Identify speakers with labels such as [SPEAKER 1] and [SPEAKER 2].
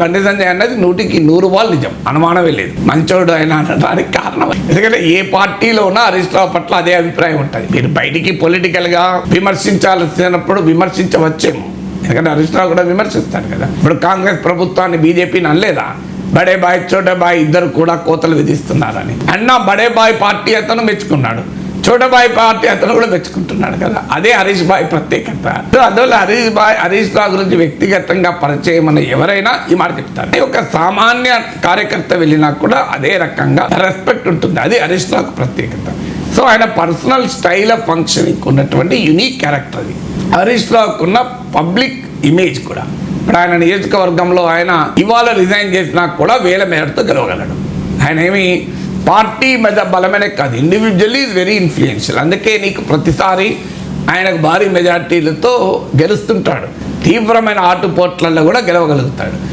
[SPEAKER 1] బండి సంజయ్ అన్నది నూటికి నూరు వాళ్ళు నిజం. అనుమానమే లేదు. మంచోడు ఆయన అనడానికి కారణం. ఎందుకంటే ఏ పార్టీలో ఉన్నా హరీష్ రావు పట్ల అదే అభిప్రాయం ఉంటుంది. మీరు బయటికి పొలిటికల్గా విమర్శించాల్సినప్పుడు విమర్శించవచ్చేమో. ఎందుకంటే హరీష్ రావు కూడా విమర్శిస్తాడు కదా. ఇప్పుడు కాంగ్రెస్ ప్రభుత్వాన్ని బీజేపీని అనలేదా? బడే బాయ్ చోటే బాయ్ ఇద్దరు కూడా కోతలు విధిస్తున్నారని. అన్న బడే బాయ్ పార్టీ అతను మెచ్చుకున్నాడు. చోటబాయ్ పార్టీ అతను కూడా మెచ్చుకుంటున్నాడు కదా. అదే హరీష్ బాయ్ ప్రత్యేకత. అందువల్ల హరీష్ బాయ్ హరీష్ రావు గురించి వ్యక్తిగతంగా పరిచయం అన్న ఎవరైనా ఈ మాట చెప్తారు. ఒక సామాన్య కార్యకర్త వెళ్ళినా కూడా అదే రకంగా రెస్పెక్ట్ ఉంటుంది. అది హరీష్ రావుకు ప్రత్యేకత. సో ఆయన పర్సనల్ స్టైల్ ఆఫ్ ఫంక్షనింగ్ ఉన్నటువంటి యునీక్ క్యారెక్టర్ అది. హరీష్ రావుకు ఉన్న పబ్లిక్ ఇమేజ్ కూడా. ఇప్పుడు ఆయన నియోజకవర్గంలో ఆయన ఇవాళ రిజైన్ చేసినా కూడా వేల మేరతో గెలవగలడు. ఆయన ఏమి పార్టీ మీద బలమైన కాదు. ఇండివిజువల్లీ ఈజ్ వెరీ ఇన్ఫ్లుయెన్షియల్ అందుకే నీకు ప్రతిసారి ఆయనకు భారీ మెజార్టీలతో గెలుస్తుంటాడు. తీవ్రమైన ఆటుపోట్లలో కూడా గెలవగలుగుతాడు.